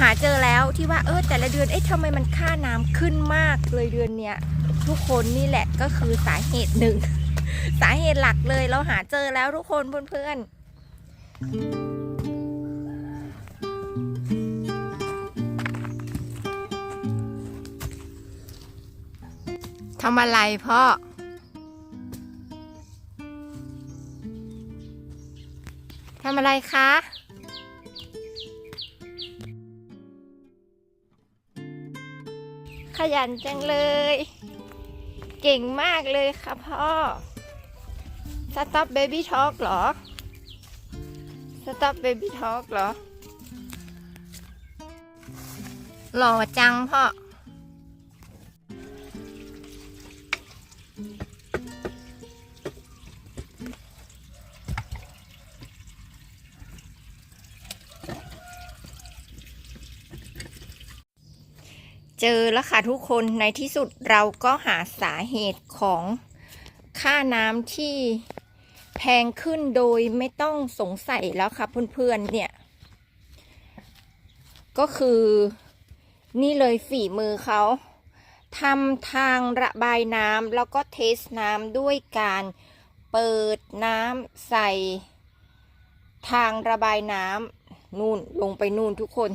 หาเจอแล้วที่ว่าเออแต่ละเดือนเอ๊ะทำไมมันค่าน้ำขึ้นมากเลยเดือนเนี้ยทุกคนนี่แหละก็คือสาเหตุหนึ่ง สาเหตุหลักเลยเราหาเจอแล้วทุกคนเพื่อนๆทำอะไรพ่อ ทำอะไรคะ ยันจังเลย เก่งมากเลยค่ะพ่อ สต็อปเบบี้ทอ k เหรอ สต็อปเบบี้ทอ k เหรอ หล่อจังพ่อ เจอแล้วค่ะทุกคนในที่สุดเราก็หาสาเหตุของค่าน้ำที่แพงขึ้นโดยไม่ต้องสงสัยแล้วค่ะเพื่อนๆเนี่ย ก็คือนี่เลยฝีมือเขาทำทางระบายน้ำแล้วก็เทสน้ำด้วยการเปิดน้ำใส่ทางระบายน้ำนู่นลงไปนู่นทุกคน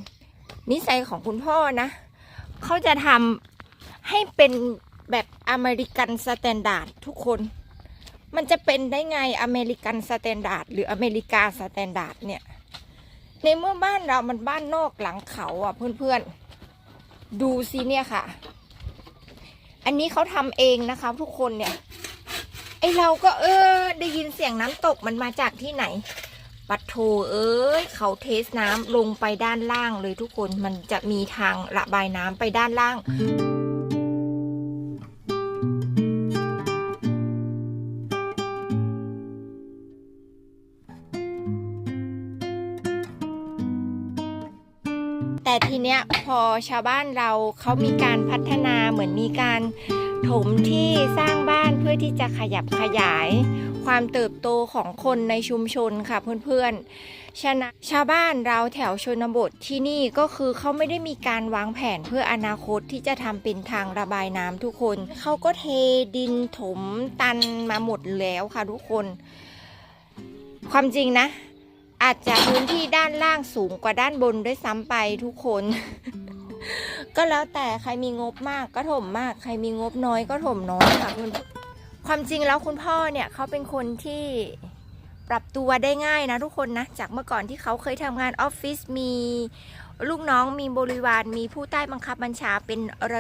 นิสัยของคุณพ่อนะ เขาจะทำให้เป็นแบบอเมริกันสแตนดาร์ดทุกคน มันจะเป็นได้ไงอเมริกันสแตนดาร์ดหรืออเมริกาสแตนดาร์ดเนี่ย ในเมื่อบ้านเรามันบ้านนอกหลังเขาอะเพื่อนๆ ดูสิเนี่ยค่ะ อันนี้เขาทำเองนะคะทุกคนเนี่ย ไอเราก็เออได้ยินเสียงน้ำตกมันมาจากที่ไหน ปัดโถเอ้ยเขาเทสน้ำลงไปด้านล่างเลยทุกคนมันจะมีทางระบายน้ำไปด้านล่างแต่ทีเนี้ยพอชาวบ้านเราเขามีการพัฒนาเหมือนมีการถมที่สร้างบ้านเพื่อที่จะขยับขยาย ความเติบโตของคนในชุมชนค่ะเพื่อนๆ ฉะนั้นชาวบ้านเราแถวชนบทที่นี่ก็คือเขาไม่ได้มีการวางแผนเพื่ออนาคตที่จะทำเป็นทางระบายน้ำทุกคน เขาก็เทดินถมตันมาหมดแล้วค่ะทุกคน ความจริงนะ อาจจะพื้นที่ด้านล่างสูงกว่าด้านบนด้วยซ้ำไปทุกคนก็แล้วแต่ใครมีงบมากก็ถมมาก ใครมีงบน้อยก็ถมน้อยค่ะคุณ ความจริงแล้วคุณพ่อเนี่ยเขาเป็นคนที่ปรับตัวได้ง่ายนะทุกคนนะ จากเมื่อก่อนที่เขาเคยทำงานออฟฟิศมีลูกน้องมีบริวารมีผู้ใต้บังคับบัญชาเป็น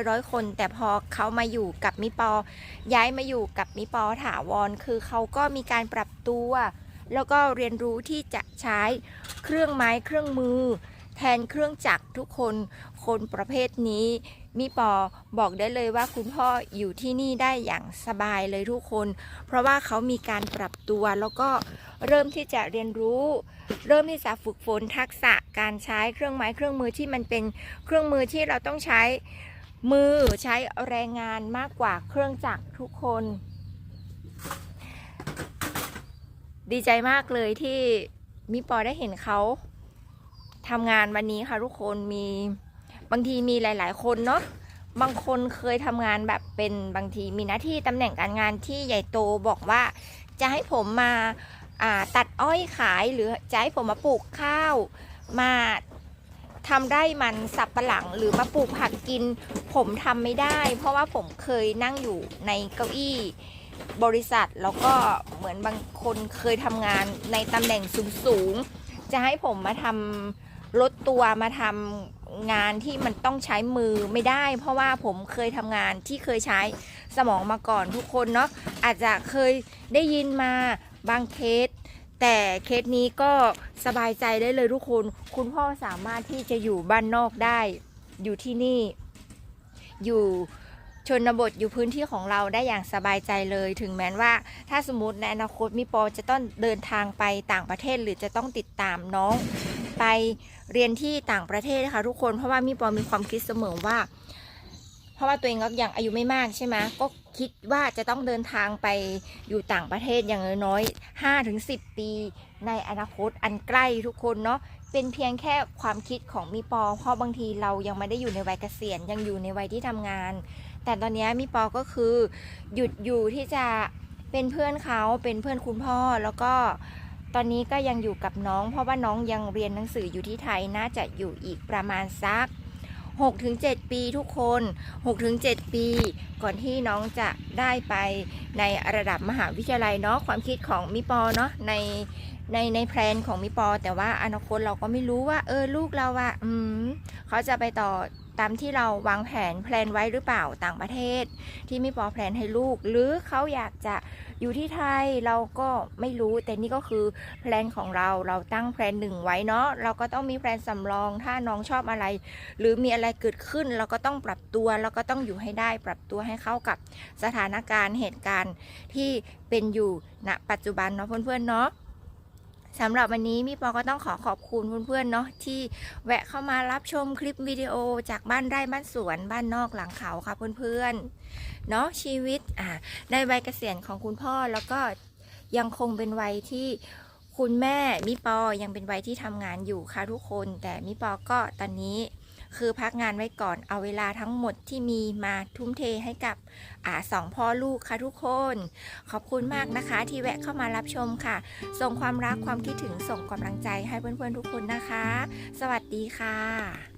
ร้อยๆคน แต่พอเขามาอยู่กับมิปอ ย้ายมาอยู่กับมิปอถาวร คือเขาก็มีการปรับตัว แล้วก็เรียนรู้ที่จะใช้เครื่องไม้เครื่องมือ แทนเครื่องจักรทุกคนคนประเภทนี้ มิปอบอกได้เลยว่าคุณพ่ออยู่ที่นี่ได้อย่างสบายเลยทุกคน เพราะว่าเขามีการปรับตัวแล้วก็เริ่มที่จะเรียนรู้ เริ่มที่จะฝึกฝนทักษะการใช้เครื่องไม้เครื่องมือที่มันเป็นเครื่องมือที่เราต้องใช้มือใช้แรงงานมากกว่าเครื่องจักรทุกคน ดีใจมากเลยที่มิปอได้เห็นเขาทำงานวันนี้ค่ะทุกคนมี บางทีมีหลาย ๆ คนเนาะบางคนเคยทำงานแบบเป็นบางทีมีหน้าที่ตำแหน่งการงานที่ใหญ่โตบอกว่าจะให้ผมมาตัดอ้อยขายหรือจะให้ผมมาปลูกข้าว มาทำไร่มันสับปะหลังหรือมาปลูกผักกิน ผมทำไม่ได้ เพราะว่าผมเคยนั่งอยู่ในเก้าอี้บริษัทแล้วก็เหมือนบางคนเคยทำงานในตำแหน่งสูงๆจะให้ผมมาทำลดตัวมาทำ งานที่มันต้องใช้มือไม่ได้ เพราะว่าผมเคยทำงานที่เคยใช้สมองมาก่อนทุกคนเนาะอาจจะเคยได้ยินมาบางเคส แต่เคสนี้ก็สบายใจได้เลยทุกคน คุณพ่อสามารถที่จะอยู่บ้านนอกได้ อยู่ที่นี่ อยู่ชนบทอยู่พื้นที่ของเราได้อย่างสบายใจเลย ถึงแม้ว่า ถ้าสมมติในอนาคตมิปอจะต้องเดินทางไปต่างประเทศหรือจะต้องติดตามน้อง ไปเรียนที่ต่างประเทศนะคะทุกคนเพราะว่ามิปอมีความคิดเสมอว่า เพราะว่าตัวเองก็ยังอายุไม่มากใช่ไหมก็คิดว่าจะต้องเดินทางไปอยู่ต่างประเทศอย่างน้อยๆห้าถึงสิบปีในอนาคตอันใกล้ทุกคนเนาะเป็นเพียงแค่ความคิดของมีปอเพราะบางทีเรายังไม่ได้อยู่ในวัยเกษียณยังอยู่ในวัยที่ทำงาน แต่ตอนนี้มีปอก็คือหยุดอยู่ที่จะเป็นเพื่อนเขาเป็นเพื่อนคุณพ่อแล้วก็ ตอนนี้ก็ยังอยู่กับน้อง เพราะว่าน้องยังเรียนหนังสืออยู่ที่ไทยน่าจะอยู่อีกประมาณสัก 6-7 ปีทุกคน 6-7 ปี ก่อนที่น้องจะได้ไปในระดับมหาวิทยาลัยเนาะความคิดของมิปอเนาะในในในแพลนของมิปอ แต่ว่าอนาคตเราก็ไม่รู้ว่า เออลูกเราอะอืมเขาจะไปต่อ ตามที่เราวางแผนแพลนไว้หรือเปล่าต่างประเทศ ที่ไมิปอแพลนให้ลูก หรือเขาอยากจะอยู่ที่ไทยเราก็ไม่รู้แต่นี่ก็คือแพลนของเราเราตั้งแพลนหนึ่งไว้เนาะเราก็ต้องมีแพลนสำรองถ้าน้องชอบอะไร หรือมีอะไรเกิดขึ้น เราก็ต้องปรับตัวเราก็ต้องอยู่ให้ได้ปรับตัวให้เข้ากับสถานการณ์เหตุการณ์ที่เป็นอยู่ณปัจจุบันเนาะเพื่อนๆเนาะ สำหรับวันนี้มีปอก็ต้องขอขอบคุณเพื่อนๆเนาะที่แวะเข้ามารับชมคลิปวิดีโอจากบ้านไร่บ้านสวนบ้านนอกหลังเขาค่ะเพื่อนๆเนาะชีวิตอ่าในวัยเกษียณของคุณพ่อแล้วก็ยังคงเป็นวัยที่คุณแม่มิปอยังเป็นวัยที่ทำงานอยู่ค่ะทุกคน แต่มิปอก็ตอนนี้ คือพักงานไว้ก่อนเอาเวลาทั้งหมดที่มีมาทุ่มเทให้กับอ่าสองพ่อลูกค่ะทุกคน ขอบคุณมากนะคะที่แวะเข้ามารับชมค่ะ ส่งความรักความคิดถึงส่งกำลังใจให้เพื่อนๆทุกคนนะคะ สวัสดีค่ะ